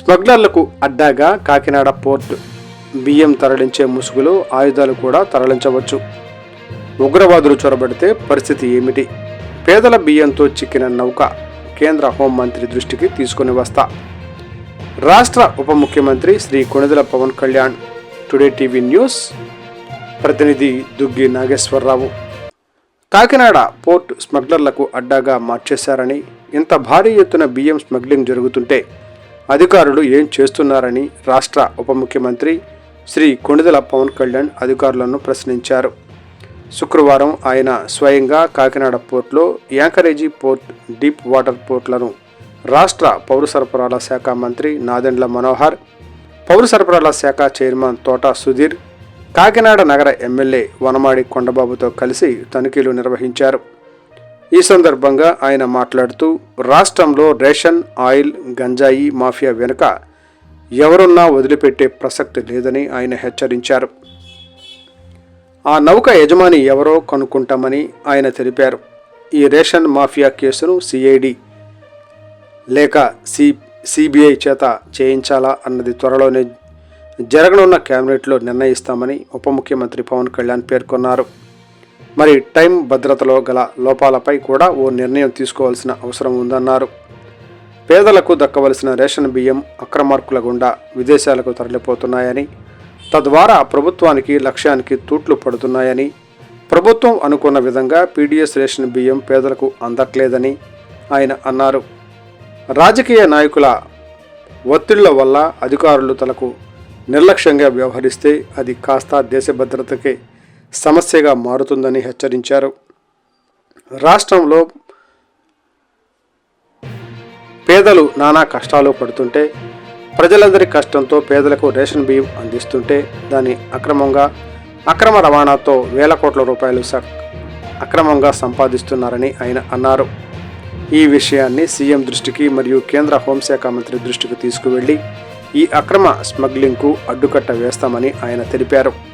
స్మగ్లర్లకు అడ్డాగా కాకినాడ పోర్ట్ బియ్యం తరలించే ముసుగులో ఆయుధాలు కూడా తరలించవచ్చు. ఉగ్రవాదులు చొరబడితే పరిస్థితి ఏమిటి? పేదల బియ్యంతో చిక్కిన నౌక కేంద్ర హోంమంత్రి దృష్టికి తీసుకుని వస్తా. రాష్ట్ర ఉప ముఖ్యమంత్రి Shri Konidela Pawan Kalyan today TV news ప్రతినిధి దుగ్గి నాగేశ్వరరావు. కాకినాడ పోర్ట్ స్మగ్లర్లకు అడ్డాగా మార్చేశారని ఇంత భారీ ఎత్తున బియ్యం స్మగ్లింగ్ జరుగుతుంటే అధికారులు ఏం చేస్తున్నారని రాష్ట్ర ఉప ముఖ్యమంత్రి శ్రీ కొణిదల పవన్ కళ్యాణ్ అధికారులను ప్రశ్నించారు. శుక్రవారం ఆయన స్వయంగా కాకినాడ పోర్టులో యాంకరేజీ పోర్ట్ డీప్ వాటర్ పోర్ట్లను రాష్ట్ర పౌర సరఫరాల శాఖ మంత్రి నాదెండ్ల మనోహర్ పౌర సరఫరాల శాఖ చైర్మన్ తోట సుధీర్ కాకినాడ నగర ఎమ్మెల్యే వనమాడి కొండబాబుతో కలిసి తనిఖీలు నిర్వహించారు. ఈ సందర్భంగా ఆయన మాట్లాడుతూ రాష్ట్రంలో రేషన్ ఆయిల్ గంజాయి మాఫియా వెనుక ఎవరున్నా వదిలిపెట్టే ప్రసక్తి లేదని ఆయన హెచ్చరించారు. ఆ నౌక యజమాని ఎవరో కనుక్కుంటామని ఆయన తెలిపారు. ఈ రేషన్ మాఫియా కేసును సిఐడి లేక సి సిబిఐ చేత చేయించాలా అన్నది త్వరలోనే జరగనున్న కేబినెట్లో నిర్ణయిస్తామని ఉప ముఖ్యమంత్రి పవన్ కళ్యాణ్ పేర్కొన్నారు. మరి టైం భద్రతలో గల లోపాలపై కూడా ఓ నిర్ణయం తీసుకోవాల్సిన అవసరం ఉందన్నారు. పేదలకు దక్కవలసిన రేషన్ బియ్యం అక్రమార్కుల గుండా విదేశాలకు తరలిపోతున్నాయని తద్వారా ప్రభుత్వానికి లక్ష్యానికి తూట్లు పడుతున్నాయని ప్రభుత్వం అనుకున్న విధంగా పీడీఎస్ రేషన్ బియ్యం పేదలకు అందట్లేదని ఆయన అన్నారు. రాజకీయ నాయకుల ఒత్తిళ్ళ వల్ల అధికారులు తలకు నిర్లక్ష్యంగా వ్యవహరిస్తే అది కాస్త దేశ భద్రతకే సమస్యగా మారుతుందని హెచ్చరించారు. రాష్ట్రంలో పేదలు నానా కష్టాలు పడుతుంటే ప్రజలందరి కష్టంతో పేదలకు రేషన్ బియ్యం అందిస్తుంటే దాన్ని అక్రమంగా అక్రమ రవాణాతో వేల కోట్ల రూపాయలు స- అక్రమంగా సంపాదిస్తున్నారని ఆయన అన్నారు. ఈ విషయాన్ని సీఎం దృష్టికి మరియు కేంద్ర హోంశాఖ మంత్రి దృష్టికి తీసుకువెళ్ళి ఈ అక్రమ స్మగ్లింగ్కు అడ్డుకట్ట వేస్తామని ఆయన తెలిపారు.